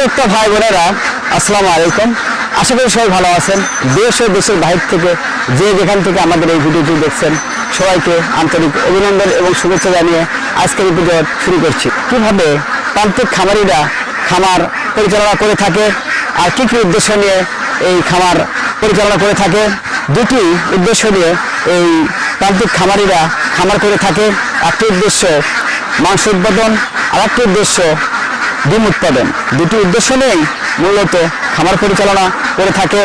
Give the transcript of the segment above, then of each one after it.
উদ্যোক্তা ভাই বোনেরা আসসালামু আলাইকুম। আশা করি সবাই ভালো আছেন। দেশ ও দেশের বাহির থেকে যে যেখান থেকে আমাদের এই ভিডিওটি দেখছেন, সবাইকে আন্তরিক অভিনন্দন এবং শুভেচ্ছা জানিয়ে আজকের এই ভিডিও শুরু করছি। কীভাবে প্রান্তিক খামারিরা খামার পরিচালনা করে থাকে আর কী কী উদ্দেশ্য নিয়ে এই খামার পরিচালনা করে থাকে? দুটি উদ্দেশ্য নিয়ে এই প্রান্তিক খামারিরা খামার করে থাকে। একটি উদ্দেশ্য মাংস উৎপাদন আর একটি উদ্দেশ্য ডিম উৎপাদন। দুটি উদ্দেশ্য নিয়েই মূলত খামার পরিচালনা করে থাকে।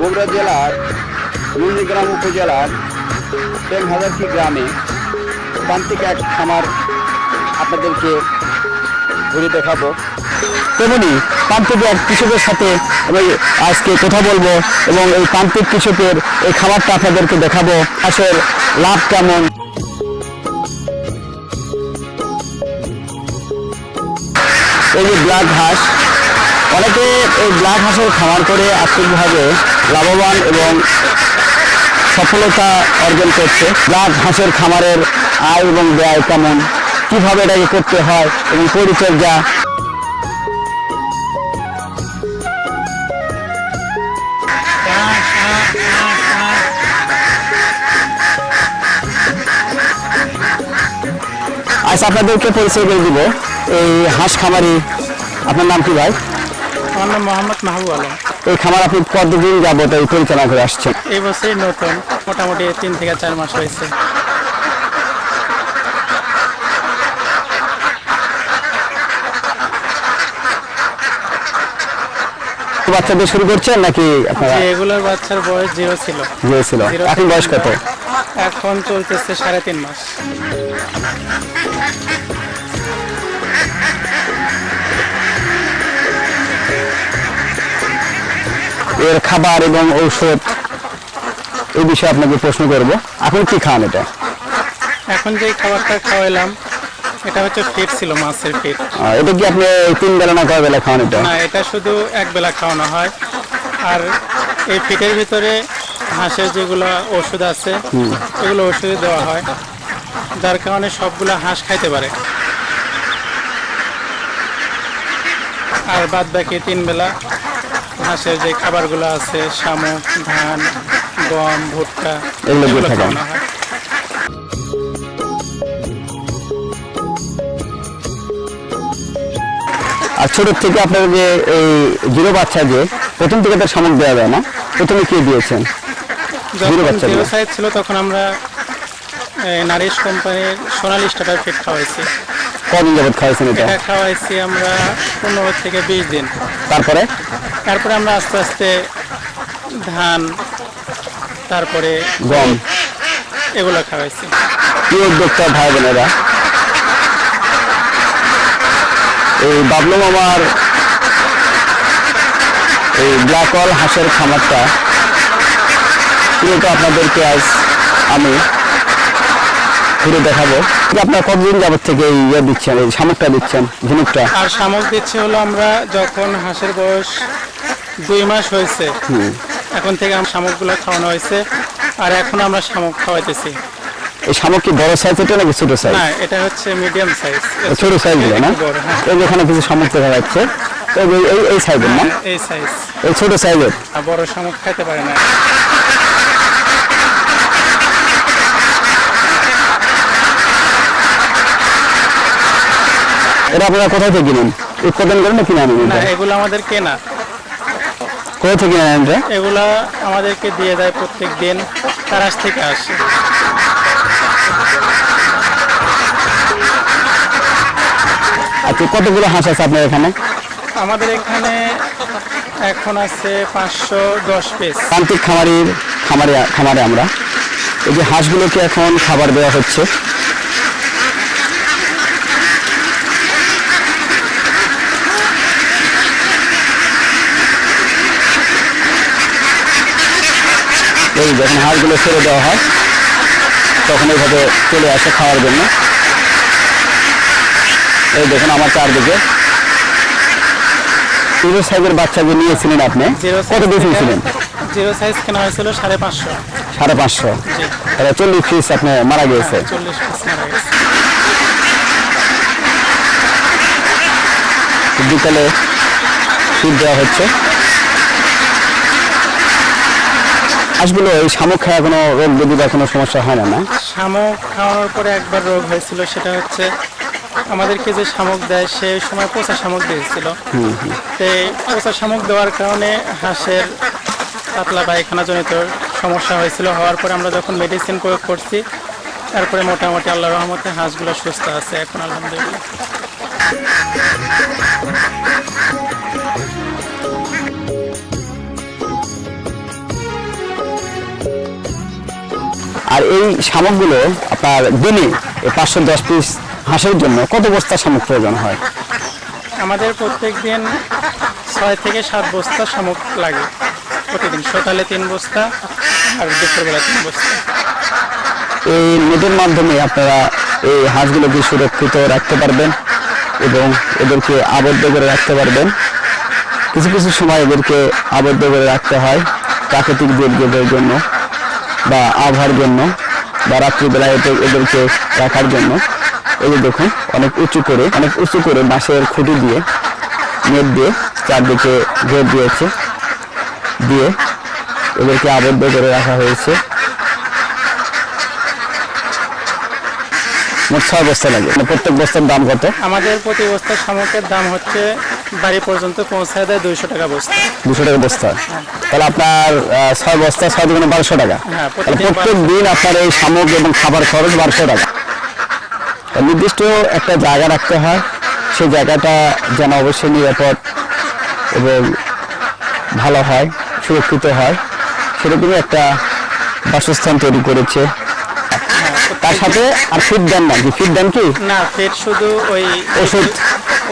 বগুড়া জেলার, নন্দীগ্রাম উপজেলার টেন হাজারটি গ্রামে প্রান্তিক এক খামার আপনাদেরকে ঘুরে দেখাবো। তেমনি প্রান্তিক এক কৃষকের সাথে আমি আজকে কথা বলব এবং এই প্রান্তিক কৃষকের এই খামারটা আপনাদেরকে দেখাবো। আসলে লাভ কেমন? এই যে ব্ল্যাক হাঁস, অনেকে এই ব্ল্যাক হাঁসের খামার করে আর্থিকভাবে লাভবান এবং সফলতা অর্জন করছে। ব্ল্যাক হাঁসের খামারের আয় এবং ব্যয় কেমন? কীভাবে এটাকে করতে হয় এবং পরিচর্যা আজ আপনাদেরকে পরিচয় করে দিব। এই হাঁস খামারি আপনার নাম কি ভাই? আমার নাম মোহাম্মদ মাহবুব আলম। এই খামার আপনি কতদিন যাবত এই পরিচালনা করে আসছেন? এই বছরই নতুন মোটামুটি তিন থেকে চার মাস হয়েছে। বাচ্চা দিয়ে শুরু করছেন নাকি আপনারা? এগুলোর বাচ্চার বয়স জিরো ছিল। জিরো এখন বয়স কত? এখন চলতেছে সাড়ে তিন মাস। এর খাবার এবং ঔষধ এই বিষয়ে আপনাকে প্রশ্ন করব। এখন কি খান এটা? এখন যে খাবারটা খাওয়াইলাম এটা হচ্ছে ফিট ছিল মাছের ফিট এটা কি আপনি তিন বেলা না কয় বেলা খান এটা? না এটা শুধু এক বেলা খাওয়ানো হয়। আর এই ফিটের ভিতরে হাঁসের যেগুলো ওষুধ আছে এগুলো ওষুধ দেওয়া হয়। যার কারণে সবগুলো হাঁস খাইতে পারে। আর বাদ বাকি তিন বেলা হাঁসের যে খাবারগুলো আছে শামুক ধান গম ভুট্টা এগুলো। খাওয়ানো হয়। আর ছোট থেকে আপনার যে এই জিরো বাচ্চা যে প্রথম থেকে তার দেওয়া যায় না? প্রথমে কি দিয়েছেন? জিরো যখন বাচ্চাগুলো। জিরো সাইজ ছিল তখন আমরা নারিশ কোম্পানির সোনালি স্টার্টার ফিট খাওয়াইছি। কদিন যাবত খাওয়াইছেন এটা খাওয়াইছি আমরা পনেরো থেকে বিশ দিন। তারপরে? তারপরে আমরা আস্তে আস্তে ধান তারপরে গম। এগুলো খাওয়াইছি। প্রিয় উদ্যোক্তা ভাই বোনেরা? এই বাবলু মামার এই ব্ল্যাক অল হাঁসের খামারটা মূলত আপনাদেরকে আজ আমি ঘুরে দেখাবো। আপনার কতদিন যাবত থেকে এই ইয়ে দিচ্ছেন এই শামুকটা দিচ্ছেন ঝিনুকটা আর শামুক দিচ্ছে হলো আমরা যখন হাঁসের বয়স দুই মাস হয়েছে এখন থেকে আমরা শামুকগুলো খাওয়ানো হয়েছে আর এখন আমরা শামুক খাওয়াইতেছি। এই শামুক কি বড় সাইজ এটা নাকি ছোট সাইজ না এটা হচ্ছে মিডিয়াম সাইজ ছোট সাইজ না? হ্যাঁ। এই যে এখানে কিছু শামুক দেখা যাচ্ছে এই এই এই সাইজের না? এই সাইজ এই ছোট সাইজের আর বড় শামুক খাইতে পারে না। এটা আপনারা কোথায় থেকে কিনেন? উৎপাদন করেন না কিনে আনেন না এগুলো আমাদের কেনা কোথা থেকে কিনে আনেন এগুলা আমাদেরকে দিয়ে দেয় প্রত্যেক দিন তারাস থেকে আসে। আচ্ছা কতগুলো হাঁস আছে আপনার এখানে? আমাদের এখানে এখন আছে পাঁচশো দশ পিস প্রান্তিক খামারির খামারে খামারে আমরা। এই যে হাঁসগুলোকে এখন খাবার দেওয়া হচ্ছে। এই যখন হাঁসগুলো ছেড়ে দেওয়া হয় তখন এইভাবে চলে আসে খাওয়ার জন্য। এই দেখুন আমার চারদিকে। জিরো সাইজের বাচ্চাকে নিয়েছিলেন আপনি? কত দিয়ে কিনেছিলেন জিরো সাইজ কেনা হয়েছিল সাড়ে পাঁচশো। সাড়ে পাঁচশো। তাহলে চল্লিশ পিস আপনি মারা গিয়েছে। চল্লিশ পিস মারা গেছে বিকালে ফিড দেওয়া হচ্ছে। হাঁসগুলো এই শামুক খাওয়া কোনো রোগ ব্যাধি বা কোনো সমস্যা হয় না না? শামুক খাওয়ানোর পরে একবার রোগ হয়েছিল সেটা হচ্ছে আমাদেরকে যে শামুক দেয় সেই সময় পচা শামুক দিয়েছিল। তো পচা শামুক দেওয়ার কারণে হাঁসের পাতলা পায়খানা জনিত সমস্যা হয়েছিল। হওয়ার পরে আমরা যখন মেডিসিন প্রয়োগ করছি তারপরে মোটামুটি আল্লাহ রহমতে হাঁসগুলো সুস্থ আছে এখন আলহামদুলিল্লাহ। আর এই শামুকগুলো আপনার দিনে পাঁচশো দশ পিস হাঁসের জন্য কত বস্তা শামুক প্রয়োজন হয়? আমাদের প্রত্যেক দিন ছয় থেকে সাত বস্তা শামুক লাগে। প্রতিদিন সকালে তিন বস্তা আর দুপুরবেলা তিন বস্তা। এই নেটের মাধ্যমে আপনারা এই হাঁসগুলোকে সুরক্ষিত রাখতে পারবেন এবং এদেরকে আবদ্ধ করে রাখতে পারবেন। কিছু কিছু সময় এদেরকে আবদ্ধ করে রাখতে হয় প্রাকৃতিক দুর্যোগের জন্য। বা আবহাওয়ার জন্য বা রাত্রিবেলা এদেরকে রাখার জন্য। এই যে দেখুন, অনেক উঁচু করে, অনেক উঁচু করে বাঁশের খুঁটি দিয়ে, নেট দিয়ে চারদিকে ঘের দিয়েছে, দিয়ে এদেরকে আবদ্ধ করে রাখা হয়েছে। মোট ছয় বস্তা লাগে। মানে প্রত্যেক বস্তার দাম কত? আমাদের প্রতি বস্তা শামুকের দাম হচ্ছে বাড়ি পর্যন্ত পৌঁছায় দেয় দুইশো টাকা বস্তা। দুশো টাকা বস্তা। তাহলে আপনার ছয় বস্তা ছয় দুগুণে বারোশো টাকা। হ্যাঁ, প্রত্যেক দিন আপনার এই শামুক এবং খাবার খরচ বারোশো টাকা। নির্দিষ্ট একটা জায়গা রাখতে হয়। সেই জায়গাটা যেন অবশ্যই নিরাপদ এবং ভালো হয় সুরক্ষিত হয়। সেরকমই একটা বাসস্থান তৈরি করেছে তার সাথে আর ফিড দেন না। কি ফিড দেন কি? না ফিট শুধু ওই ওষুধ।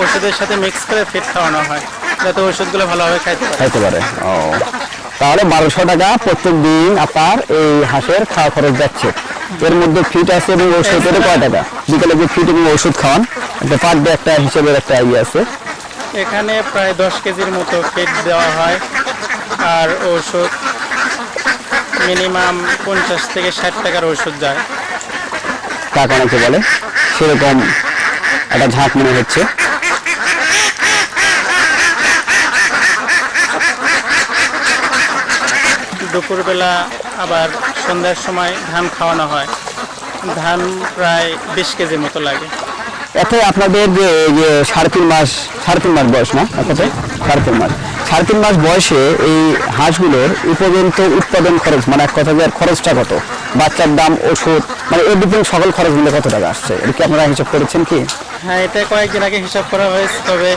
ওষুধের সাথে মিক্স করে ফিট খাওয়ানো হয় যাতে ওষুধগুলো ভালোভাবে খাইতে পারে। খাইতে পারে ও। তাহলে বারোশো টাকা প্রত্যেক দিন আপনার এই হাঁসের খাওয়া খরচ যাচ্ছে। এর মধ্যে ফিট আছে এবং ওষুধ ওষুধের কয় টাকা? বিকেলে যে ফিট এবং ওষুধ খাওয়ান একটা পার ডে একটা হিসেবের একটা ইয়ে আছে। এখানে প্রায় দশ কেজির মতো ফিট দেওয়া হয় আর ওষুধ মিনিমাম পঞ্চাশ থেকে ষাট টাকার ওষুধ যায়। টাকা অনেকে বলে। সেরকম একটা ঝাঁক মনে হচ্ছে। দুপুরবেলা আবার সন্ধ্যার সময় ধান খাওয়ানো হয়। ধান প্রায় বিশ কেজির মতো লাগে। এতে আপনাদের যে সাড়ে তিন মাস সাড়ে তিন মাস বয়স না? সাড়ে তিন মাস। সাড়ে তিন মাস বয়সে এই হাঁসগুলোর এই পর্যন্ত উৎপাদন খরচ মানে এক কথা যে খরচটা কত? বাচ্চার দাম ওষুধ মানে এর এভরিথিং সকল খরচ মিলে কত টাকা আসছে? এটা কি আপনারা হিসাব করেছেন কি? হ্যাঁ এটা কয়েকদিন আগে হিসাব করা হয়েছে তবে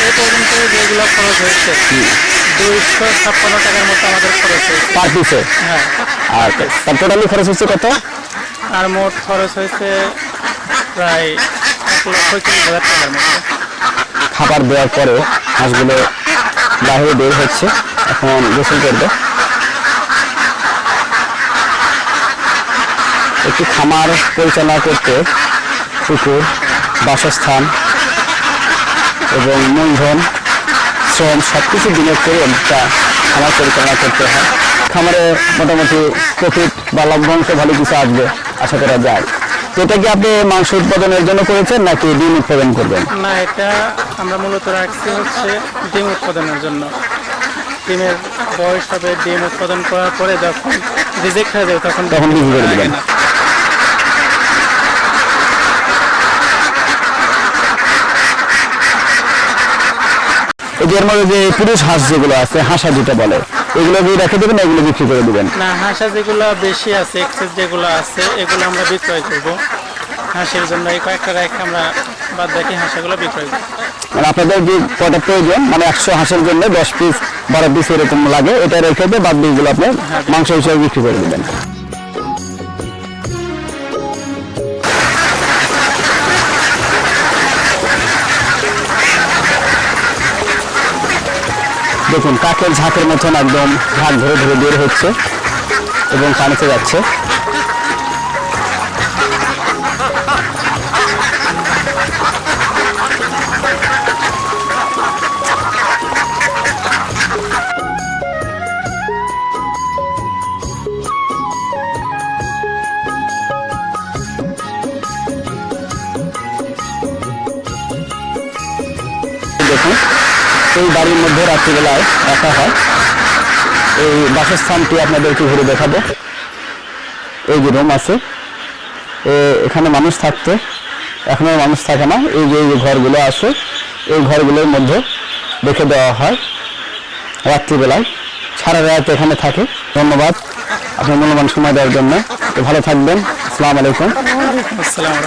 এই পর্যন্ত যেগুলো খরচ হয়েছে দুইশো ছাপ্পান্ন টাকার মতো আমাদের খরচ হয়েছে। পার পিসে হ্যাঁ। আর টোটালি খরচ হচ্ছে কত? আর মোট খরচ হয়েছে প্রায় খাবার দেওয়ার পরে হাঁসগুলো বাইরে বের হচ্ছে। এখন গোসল করবে। একটি খামার পরিচালনা করতে পুকুর, বাসস্থান এবং মূলধন, শ্রম সব কিছু বিনিয়োগ করে একটা খামার পরিচালনা করতে হয়। খামারে মোটামুটি প্রফিট বা লভ্যাংশ ভালো কিছু আসবে, আশা করা যায়। এটা কি আপনি মাংস উৎপাদনের জন্য করেছেন নাকি ডিম উৎপাদন করবেন? না এটা আমরা মূলত রাখছি হচ্ছে ডিম উৎপাদনের জন্য। ডিমের বয়স হবে ডিম উৎপাদন করার পরে যখন রিজেক্ট হয়ে যাবে তখন তখন বিক্রি করে দিবেন। এই মধ্যে যে পুরুষ হাঁস যেগুলো আছে হাঁসা যেটা বলে এগুলো কি রেখে দেবেন এগুলো বিক্রি করে দিবেন? না হাঁসা যেগুলো বেশি আছে এক্সেস যেগুলো আছে এগুলো আমরা বিক্রয় করব। হাঁসের জন্য এই কয়েকটা রেখে আমরা বাদ বাকি হাঁসাগুলো বিক্রয় করব। মানে আপনাদের যে কটা প্রয়োজন মানে একশো হাঁসের জন্য দশ পিস বারো পিস এরকম লাগে এটা রেখে দিয়ে বাদ দিয়েগুলো আপনি মাংস হিসেবে বিক্রি করে দেবেন। দেখুন কাকের ঝাঁকের মতন একদম ঘাট ধরে ধরে বের হচ্ছে এবং পানিতে যাচ্ছে। এই বাড়ির মধ্যে রাত্রিবেলায় রাখা হয়। এই বাসস্থানটি আপনাদেরকে ঘুরে দেখাবো। এই যে রুম আছে। এখানে মানুষ থাকতো। এখনও মানুষ থাকে না। এই যে ঘরগুলো আছে, এই ঘরগুলোর মধ্যে রেখে দেওয়া হয় রাত্রিবেলায়। সারা রাত এখানে থাকে। ধন্যবাদ। আপনার মূল্যবান সময় দেওয়ার জন্য। ভালো থাকবেন। আসসালামু আলাইকুম। আসসালামু।